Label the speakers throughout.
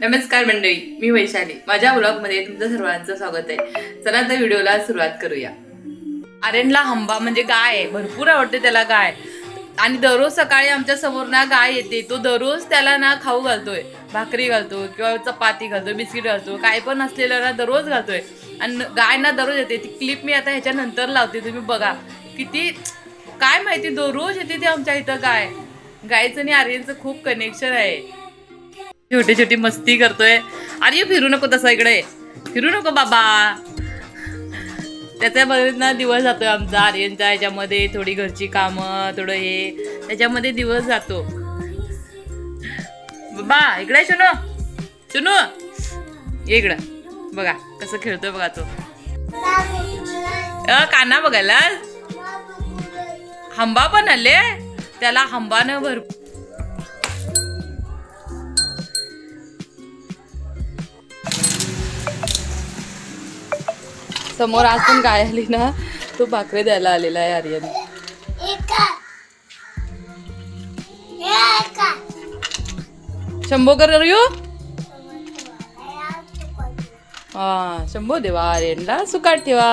Speaker 1: नमस्कार मंडळी मी वैशाली. माझ्या ब्लॉगमध्ये तुमचं सर्वांचं स्वागत आहे. चला तर व्हिडिओला सुरुवात करूया. आर्यनला हंबा म्हणजे गाय आहे. भरपूर आवडते त्याला गाय. आणि दररोज सकाळी आमच्यासमोर ना गाय येते. तो दररोज त्याला ना खाऊ घालतोय. भाकरी घालतो किंवा चपाती घालतो बिस्किट घालतो काय पण असलेलं ना दररोज घालतोय. आणि गाय ना दररोज येते. ती क्लिप मी आता ह्याच्यानंतर लावते. तुम्ही बघा. किती काय माहिती दररोज येते ते आमच्या इथं गाय. गायचं आणि आर्यनचं खूप कनेक्शन आहे. छोटी छोटी मस्ती करतोय. अरे फिरू नको तसं इकडे. फिरू नको बाबा. त्याच्यामध्ये ना दिवस जातोय आमचा. आर्यनचा याच्यामध्ये थोडी घरची कामं थोडं हे. त्याच्यामध्ये दिवस जातो. बाबा इकडे शनू शनू इकडं. बघा कसं खेळतोय बघा तो. अ काना बघायला? हंबा पण आले. त्याला हंबानं भरपूर समोर आज पण गाय आली ना तो भाकरी द्यायला आलेला आहे आर्यन. शंभो कर हा शंभो देवा आर्यनला सुकाट ठेवा.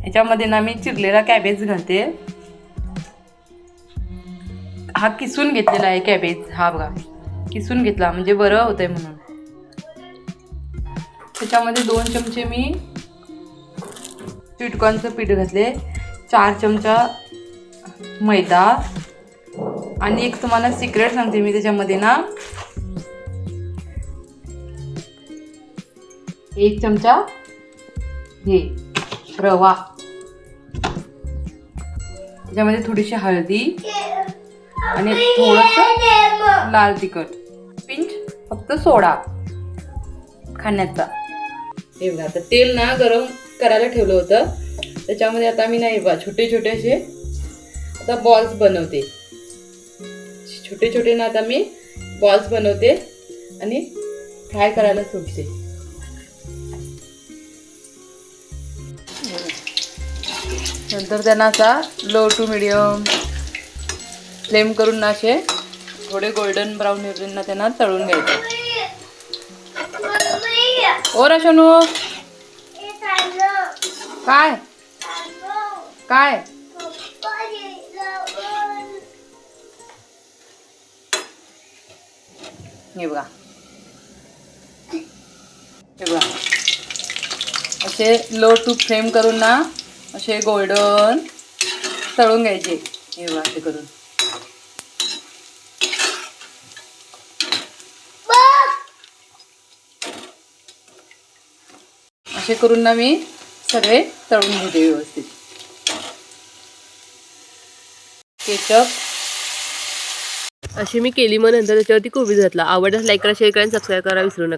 Speaker 1: ह्याच्यामध्ये ना मी चिरलेला कॅबेज घालते. हा किसून घेतलेला आहे कॅबेज हा बघा. किसून घेतला म्हणजे बरं होतंय म्हणून. त्याच्यामध्ये दोन चमचे मी स्वीटकॉर्नचं पीठ घातले. चार चमचा मैदा. आणि एक तुम्हाला सिक्रेट सांगते मी त्याच्यामध्ये ना. एक चमचा हे रवा. त्याच्यामध्ये थोडीशी हळदी. आणि थोडस लाल तिखट. पिंच फक्त सोडा. खाण्याचा. हे बघा आता तेल ना गरम करायला ठेवलं होतं. त्याच्यामध्ये आता मी नाही बा छोटे छोटे असे आता बॉल्स बनवते. छोटे छोटे ना आता मी बॉल्स बनवते आणि फ्राय करायला सोडते नंतर त्यांना असा लो टू मिडियम फ्लेम करून ना असे थोडे गोल्डन ब्राऊन ना त्यांना तळून घ्यायचे. ओ राशनू. काय? काय? हे बघा. हे बघा. असे लो टू फ्लेम करून ना असे गोल्डन तळून घ्यायचे. हे बघा असे करून. असे करून ना मी सगळे तळून घेते व्यवस्थित. केचप.
Speaker 2: अशी मी केली मग नंतर त्याच्यावरती कोबी घातला. आवडल्यास लाईक करा शेअर करा आणि सबस्क्राईब करा विसरू नका.